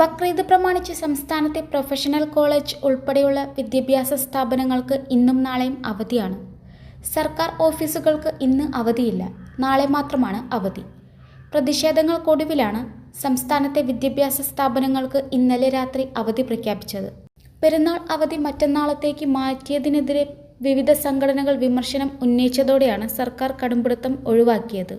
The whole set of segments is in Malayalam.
ബക്രീദ് പ്രമാണിച്ച് സംസ്ഥാനത്തെ പ്രൊഫഷണൽ കോളേജ് ഉൾപ്പെടെയുള്ള വിദ്യാഭ്യാസ സ്ഥാപനങ്ങൾക്ക് ഇന്നും നാളെയും അവധിയാണ്. സർക്കാർ ഓഫീസുകൾക്ക് ഇന്ന് അവധിയില്ല നാളെ മാത്രമാണ് അവധി. പ്രതിഷേധങ്ങൾക്കൊടുവിലാണ് സംസ്ഥാനത്തെ വിദ്യാഭ്യാസ സ്ഥാപനങ്ങൾക്ക് ഇന്നലെ രാത്രി അവധി പ്രഖ്യാപിച്ചത്. പെരുന്നാൾ അവധി മറ്റന്നാളത്തേക്ക് മാറ്റിയതിനെതിരെ വിവിധ സംഘടനകൾ വിമർശനം ഉന്നയിച്ചതോടെയാണ് സർക്കാർ കടുംപിടുത്തം ഒഴിവാക്കിയത്.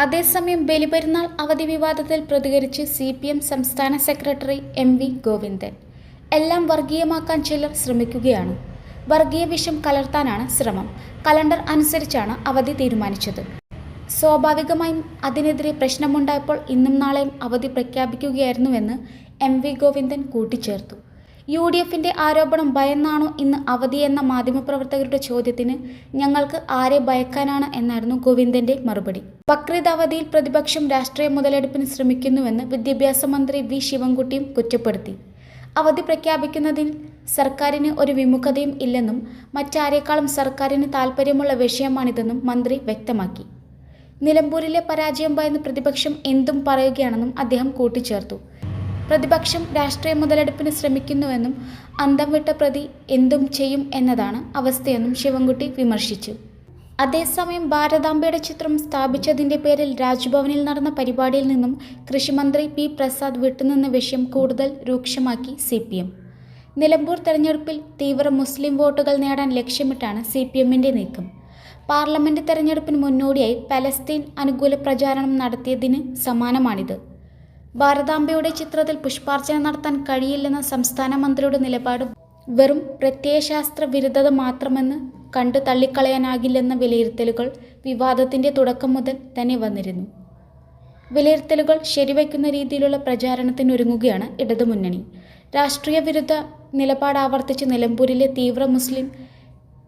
അതേസമയം ബലിപെരുന്നാൾ അവധി വിവാദത്തിൽ പ്രതികരിച്ച് സി പി എം സംസ്ഥാന സെക്രട്ടറി എം വി ഗോവിന്ദൻ. എല്ലാം വർഗീയമാക്കാൻ ചിലർ ശ്രമിക്കുകയാണ്. വർഗീയ വിഷം കലർത്താനാണ് ശ്രമം. കലണ്ടർ അനുസരിച്ചാണ് അവധി തീരുമാനിച്ചത്. സ്വാഭാവികമായും അതിനെതിരെ പ്രശ്നമുണ്ടായപ്പോൾ ഇന്നും നാളെയും അവധി പ്രഖ്യാപിക്കുകയായിരുന്നുവെന്ന് എം വി ഗോവിന്ദൻ കൂട്ടിച്ചേർത്തു. യു ഡി എഫിന്റെ ആരോപണം ഭയന്നാണോ ഇന്ന് അവധിയെന്ന മാധ്യമപ്രവർത്തകരുടെ ചോദ്യത്തിന് ഞങ്ങൾക്ക് ആരെ ഭയക്കാനാണ് എന്നായിരുന്നു ഗോവിന്ദന്റെ മറുപടി. ബക്രീദ് അവധിയിൽ പ്രതിപക്ഷം രാഷ്ട്രീയ മുതലെടുപ്പിന് ശ്രമിക്കുന്നുവെന്ന് വിദ്യാഭ്യാസ മന്ത്രി വി ശിവൻകുട്ടിയും കുറ്റപ്പെടുത്തി. അവധി പ്രഖ്യാപിക്കുന്നതിൽ സർക്കാരിന് ഒരു വിമുഖതയും ഇല്ലെന്നും മറ്റാരേക്കാളും സർക്കാരിന് താൽപ്പര്യമുള്ള വിഷയമാണിതെന്നും മന്ത്രി വ്യക്തമാക്കി. നിലമ്പൂരിലെ പരാജയം ഭയന്ന് പ്രതിപക്ഷം എന്തും പറയുകയാണെന്നും അദ്ദേഹം കൂട്ടിച്ചേർത്തു. പ്രതിപക്ഷം രാഷ്ട്രീയ മുതലെടുപ്പിന് ശ്രമിക്കുന്നുവെന്നും അന്തം വിട്ട പ്രതി എന്തും ചെയ്യും എന്നതാണ് അവസ്ഥയെന്നും ശിവൻകുട്ടി വിമർശിച്ചു. അതേസമയം ഭാരതാംബയുടെ ചിത്രം സ്ഥാപിച്ചതിന്റെ പേരിൽ രാജ്ഭവനിൽ നടന്ന പരിപാടിയിൽ നിന്നും കൃഷിമന്ത്രി പി പ്രസാദ് വിട്ടുനിന്ന വിഷയം കൂടുതൽ രൂക്ഷമാക്കി സി പി എം നിലമ്പൂർ തെരഞ്ഞെടുപ്പിൽ തീവ്ര മുസ്ലിം വോട്ടുകൾ നേടാൻ ലക്ഷ്യമിട്ടാണ് സി പി എമ്മിന്റെ നീക്കം. പാർലമെന്റ് തെരഞ്ഞെടുപ്പിന് മുന്നോടിയായി പലസ്തീൻ അനുകൂല പ്രചാരണം നടത്തിയതിന് സമാനമാണിത് ഭാരതാംബയുടെ ചിത്രത്തിൽ പുഷ്പാർച്ചന നടത്താൻ കഴിയില്ലെന്ന സംസ്ഥാന മന്ത്രിയുടെ നിലപാട് വെറും പ്രത്യയശാസ്ത്ര വിരുദ്ധത മാത്രമെന്ന് കണ്ടു തള്ളിക്കളയാനാകില്ലെന്ന വിലയിരുത്തലുകൾ വിവാദത്തിന്റെ തുടക്കം മുതൽ തന്നെ വന്നിരുന്നു. വിലയിരുത്തലുകൾ ശരിവയ്ക്കുന്ന രീതിയിലുള്ള പ്രചാരണത്തിനൊരുങ്ങുകയാണ് ഇടതുമുന്നണി. രാഷ്ട്രീയ വിരുദ്ധ നിലപാട് ആവർത്തിച്ച് നിലമ്പൂരിലെ തീവ്ര മുസ്ലിം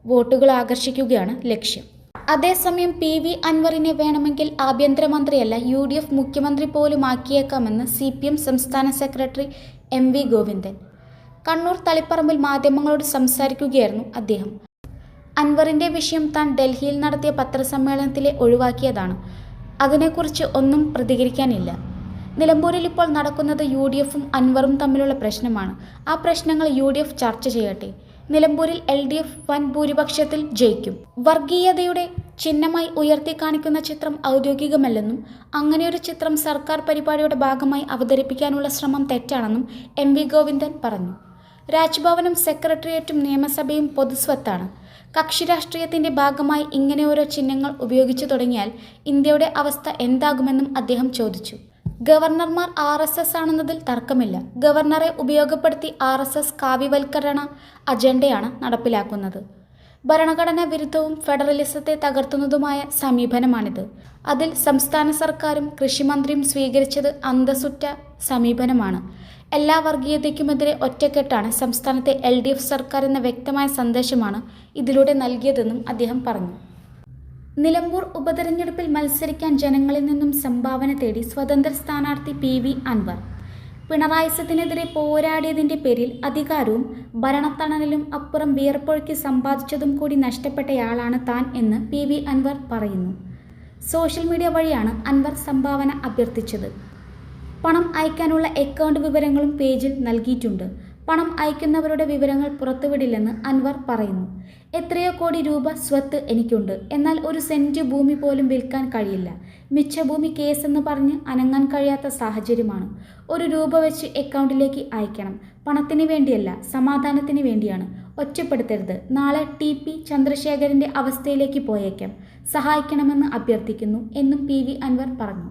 വോട്ടുകൾ ആകർഷിക്കുകയാണ് ലക്ഷ്യം. അതേസമയം പി വി അൻവറിനെ വേണമെങ്കിൽ ആഭ്യന്തരമന്ത്രിയല്ല യു ഡി എഫ് മുഖ്യമന്ത്രി പോലും ആക്കിയേക്കാമെന്ന് സി പി എം സംസ്ഥാന secretary M V Govindan. Kannur തളിപ്പറമ്പിൽ മാധ്യമങ്ങളോട് സംസാരിക്കുകയായിരുന്നു അദ്ദേഹം. അൻവറിന്റെ വിഷയം താൻ ഡൽഹിയിൽ നടത്തിയ പത്രസമ്മേളനത്തിലെ ഒഴിവാക്കിയതാണ്. അതിനെക്കുറിച്ച് ഒന്നും പ്രതികരിക്കാനില്ല. നിലമ്പൂരിൽ ഇപ്പോൾ നടക്കുന്നത് യു ഡി എഫും അൻവറും തമ്മിലുള്ള പ്രശ്നമാണ്. ആ പ്രശ്നങ്ങൾ യു ഡി എഫ് ചർച്ച ചെയ്യട്ടെ. നിലമ്പൂരിൽ എൽ ഡി എഫ് വൻ ഭൂരിപക്ഷത്തിൽ ജയിക്കും. വർഗീയതയുടെ ചിഹ്നമായി ഉയർത്തി കാണിക്കുന്ന ചിത്രം ഔദ്യോഗികമല്ലെന്നും അങ്ങനെയൊരു ചിത്രം സർക്കാർ പരിപാടിയുടെ ഭാഗമായി അവതരിപ്പിക്കാനുള്ള ശ്രമം തെറ്റാണെന്നും എം വി ഗോവിന്ദൻ പറഞ്ഞു. രാജ്ഭവനും സെക്രട്ടേറിയറ്റും നിയമസഭയും പൊതുസ്വത്താണ്. കക്ഷി രാഷ്ട്രീയത്തിന്റെ ഭാഗമായി ഇങ്ങനെ ഓരോ ചിഹ്നങ്ങൾ ഉപയോഗിച്ചു തുടങ്ങിയാൽ ഇന്ത്യയുടെ അവസ്ഥ എന്താകുമെന്നും അദ്ദേഹം ചോദിച്ചു. ഗവർണർമാർ ആർ എസ് എസ് ആണെന്നതിൽ തർക്കമില്ല. ഗവർണറെ ഉപയോഗപ്പെടുത്തി ആർ എസ് എസ് കാവ്യവൽക്കരണ അജണ്ടയാണ് നടപ്പിലാക്കുന്നത്. ഭരണഘടനാ വിരുദ്ധവും ഫെഡറലിസത്തെ തകർത്തുന്നതുമായ സമീപനമാണിത്. അതിൽ സംസ്ഥാന സർക്കാരും കൃഷിമന്ത്രിയും സ്വീകരിച്ചത് അന്തസ്സുറ്റ സമീപനമാണ്. എല്ലാ വർഗീയതയ്ക്കുമെതിരെ ഒറ്റക്കെട്ടാണ് സംസ്ഥാനത്തെ എൽ ഡി എഫ് സർക്കാർ എന്ന വ്യക്തമായ സന്ദേശമാണ് ഇതിലൂടെ നൽകിയതെന്നും അദ്ദേഹം പറഞ്ഞു. നിലമ്പൂർ ഉപതെരഞ്ഞെടുപ്പിൽ മത്സരിക്കാൻ ജനങ്ങളിൽ നിന്നും സംഭാവന തേടി സ്വതന്ത്ര സ്ഥാനാർത്ഥി പി വി അൻവർ. പിണറായിസത്തിനെതിരെ പോരാടിയതിന്റെ പേരിൽ അധികാരവും ഭരണത്തണലിലും അപ്പുറം വിയർപ്പൊഴുക്കി സമ്പാദിച്ചതും കൂടി നഷ്ടപ്പെട്ടയാളാണ് താൻ എന്ന് പി വി അൻവർ പറയുന്നു. സോഷ്യൽ മീഡിയ വഴിയാണ് അൻവർ സംഭാവന അഭ്യർത്ഥിച്ചത്. പണം അയക്കാനുള്ള അക്കൗണ്ട് വിവരങ്ങളും പേജിൽ നൽകിയിട്ടുണ്ട്. പണം അയക്കുന്നവരുടെ വിവരങ്ങൾ പുറത്തുവിടില്ലെന്ന് അൻവർ പറയുന്നു. എത്രയോ കോടി രൂപ സ്വത്ത് എനിക്കുണ്ട്. എന്നാൽ ഒരു സെന്റ് ഭൂമി പോലും വിൽക്കാൻ കഴിയില്ല. മിച്ചഭൂമി കേസെന്ന് പറഞ്ഞ് അനങ്ങാൻ കഴിയാത്ത സാഹചര്യമാണ്. ഒരു രൂപ വെച്ച് അക്കൗണ്ടിലേക്ക് അയക്കണം. പണത്തിന് വേണ്ടിയല്ല സമാധാനത്തിന് വേണ്ടിയാണ്. ഒറ്റപ്പെടുത്തരുത്. നാളെ ടി പി ചന്ദ്രശേഖരന്റെ അവസ്ഥയിലേക്ക് പോയേക്കാം. സഹായിക്കണമെന്ന് അഭ്യർത്ഥിക്കുന്നു എന്നും പി വി അൻവർ പറഞ്ഞു.